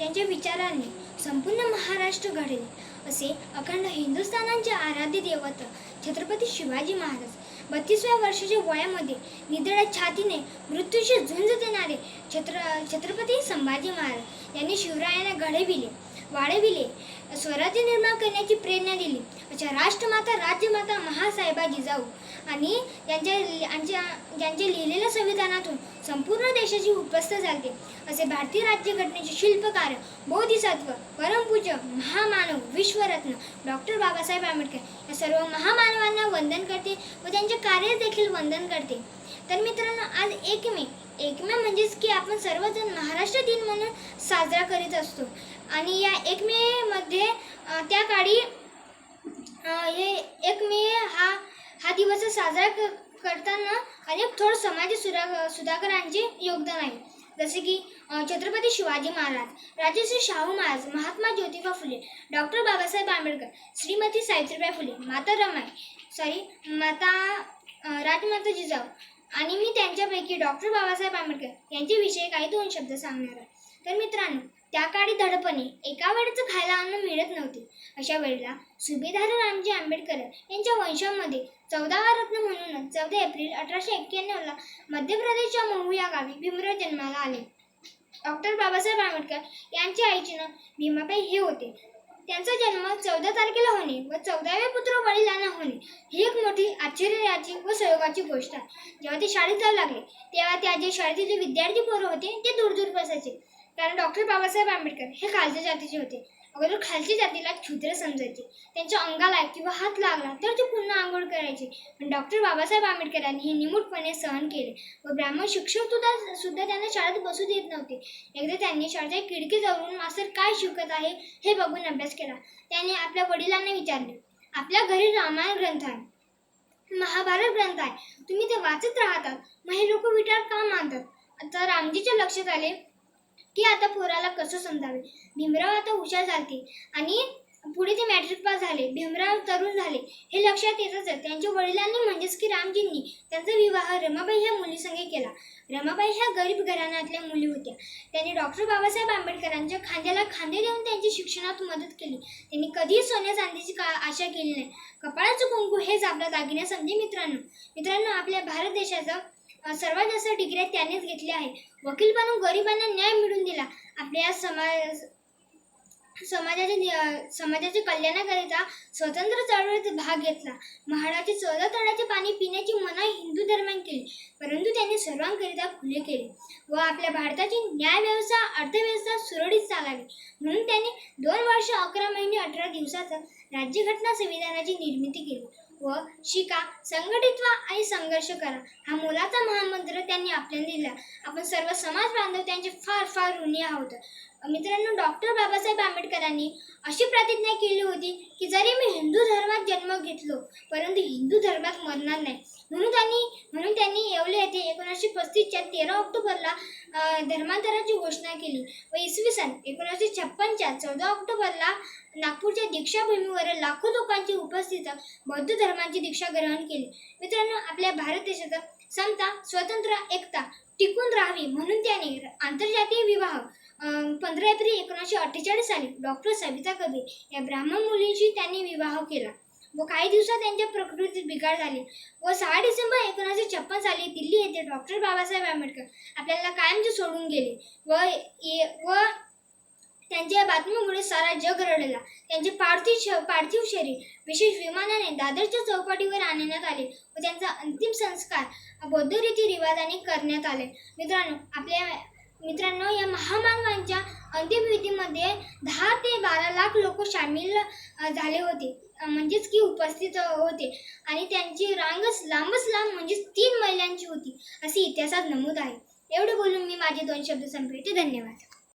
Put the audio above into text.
यांच्या विचारांनी संपूर्ण महाराष्ट्र घडेल. असे अखंड हिंदुस्थानांचे आराध्य देवता छत्रपती शिवाजी महाराज बत्तीसव्या वर्षाच्या वयामध्ये निधड्या छातीने मृत्यूशी झुंज देणारे छत्र छत्रपती संभाजी महाराज यांनी शिवरायांना घडविले वाढविले स्वराज्य निर्माण करण्याची प्रेरणा दिली. अशा राष्ट्रमाता राज्यमाता महासाहेबा जिजाऊ आणि यांच्या यांच्या ज्यांच्या लिहिलेल्या संविधानातून संपूर्ण देशाची उपस्थ झालते. असे भारतीय राज्यघटनेचे शिल्पकार बोधिसत्व परमपूज्य महामानव विश्वरत्न डॉक्टर बाबासाहेब आंबेडकर या सर्व महामानवांना वंदन करते व त्यांचे कार्य देखील वंदन करते. तर मित्रांनो आज एक मे एक मे म्हणजेच की आपण सर्वजण महाराष्ट्र दिन म्हणून साजरा करीत असतो. आणि या एक मेमध्ये त्या काळी हे एक मे हा हा दिवस साजरा करताना अनेक थोर समाज सुधा सुधाकरांचे योगदान आहे. जसे की छत्रपती शिवाजी महाराज राजश्री शाहू महाराज महात्मा ज्योतिबा फुले डॉक्टर बाबासाहेब आंबेडकर श्रीमती सावित्रीबाई फुले माता रमाई सॉरी माता राजमाता जिजाऊ आणि मी त्यांच्यापैकी डॉक्टर बाबासाहेब आंबेडकर यांच्याविषयी काही दोन शब्द सांगणार आहे. तर मित्रांनो त्या काळी धडपणे एका वेळेचं खायला अन्न मिळत नव्हते. अशा वेळेला सुभेदार रामजी आंबेडकर यांच्या वंशामध्ये चौदावा रत्न म्हणून चौदा एप्रिल अठराशे एक्क्याण्णवला मध्य प्रदेशच्या महू या गावी भीमराव जन्माला आले. डॉक्टर बाबासाहेब आंबेडकर यांच्या आईचे नाव भीमाबाई हे होते. त्यांचा जन्म चौदा तारखेला होणे व चौदाव्या पुत्र वडिलांना होणे ही एक मोठी आश्चर्याची व सहयोगाची गोष्ट आहे. जेव्हा ते शाळेत जाऊ लागले तेव्हा त्या जे शाळेतील जे विद्यार्थी पोरं होते ते दूर दूर बसायचे कारण डॉक्टर बाबासाहेब आंबेडकर हे खालच्या जातीचे होते. अगोदर खालच्या जातीला क्षुद्र समजायचे. त्यांच्या अंगाला किंवा हात लागला तर ते पुन्हा आंघोळ करायचे. पण डॉक्टर बाबासाहेब आंबेडकरांनी हे निमूटपणे सहन केले व ब्राह्मण शिक्षक सुद्धा सुद्धा त्यांना शाळेत बसू देत नव्हते. एकदा त्यांनी शाळेच्या खिडकी जवळून मास्तर काय शिकत आहे हे बघून अभ्यास केला. त्याने आपल्या वडिलांना विचारले आपल्या घरी रामायण ग्रंथ आहे. महाभारत ग्रंथ आहे. तुम्ही ते वाचत राहतात. मग हे लोक विचार का मानतात? आता रामजीच्या लक्षात आले की आता पोराला कसं समजावे? भीमराव आता हुशार झालते. आणि पुढे ते मॅट्रिक पास झाले. भीमराव तरुण झाले. हे लक्षात येतच. त्यांच्या वडिलांनी म्हणजेच की रामजींनी त्यांचा विवाह रमाबाई ह्या मुलीसंगे केला. रमाबाई ह्या गरीब घराण्यातल्या मुली होत्या. त्यांनी डॉक्टर बाबासाहेब आंबेडकरांच्या खांद्याला खांदे देऊन त्यांची शिक्षणात मदत केली. त्यांनी कधीही सोन्या चांदीची का आशा केली नाही. कपाळाचं कुंकू हेच आपला दागिना समजे मित्रांनो. मित्रांनो आपल्या भारत देशाचं सर्वात जास्त डिग्र्या त्यानेच घेतल्या आहे वकील बनून गरिबांना न्याय मिळवून दिला. आपल्या समाज समाजाच्या समाजाचे समाजाच्या कल्याणाकरिता स्वतंत्र चळवळीत भाग घेतला. महाडाचे चौदा तळाचे पाणी पिण्याची मनाई हिंदू धर्मान केली परंतु त्यांनी सर्वांकरिता खुले केले व आपल्या भारताची न्याय व्यवस्था अर्थव्यवस्था सुरळीत चालावी म्हणून त्यांनी दोन वर्ष अकरा महिने अठरा दिवसाचा राज्यघटना संविधानाची निर्मिती केली. व शिका. संघटित व्हा आणि संघर्ष करा. हा मुलाचा महामंत्र त्यांनी आपल्याला दिला. आपण सर्व समाज बांधव त्यांचे फार फार ऋणी आहोत. मित्रांनो डॉक्टर बाबासाहेब आंबेडकरांनी अशी प्रतिज्ञा केली होती की जरी मी हिंदू धर्मात जन्म घेतलो परंतु हिंदू धर्मात मरणार नाही. म्हणून त्यांनी म्हणून त्यांनी येवले येथे एकोणीसशे पस्तीसच्या तेरा ऑक्टोबरला धर्मांतराची घोषणा केली. व इसवी सन एकोणीसशे छप्पनच्या चौदा ऑक्टोबरला नागपूरच्या दीक्षाभूमीवर लाखो लोकांची उपस्थित बौद्ध धर्माची दीक्षा ग्रहण केली. मित्रांनो आपल्या भारत देशात समता स्वतंत्र एकता टिकून राहावी म्हणून त्याने आंतरजातीय विवाह पंधरा एप्रिल एकोणीसशे अठ्ठेचाळीस साली डॉक्टर सविता कबीर या ब्राह्मण मुलींशी त्यांनी विवाह केला. व काही दिवसात त्यांच्या प्रकृतीत बिघाड झाली. व सहा डिसेंबर एकोणीसशे छप्पन साली दिल्ली येथे डॉक्टर बाबासाहेब आंबेडकर आपल्याला कायमचे सोडून गेले. व ए व त्यांच्या बातमीमुळे सारा जग रडला. त्यांचे पार्थिव श- पार्थिव शरीर विशेष विमानाने दादरच्या चौपाटीवर आणण्यात आले व त्यांचा अंतिम संस्कार बौद्ध रीती रिवाजाने करण्यात आले. मित्रांनो आपल्या मित्रांनो या महामानवांच्या अंत्यविधीमध्ये दहा ते बारा लाख लोक सामील झाले होते. म्हणजेच की उपस्थित होते. आणि त्यांची रांगच लांबच लांब म्हणजेच तीन महिलांची होती असे इतिहासात नमूद आहे. एवढे बोलून मी माझे दोन शब्द संपवते. धन्यवाद.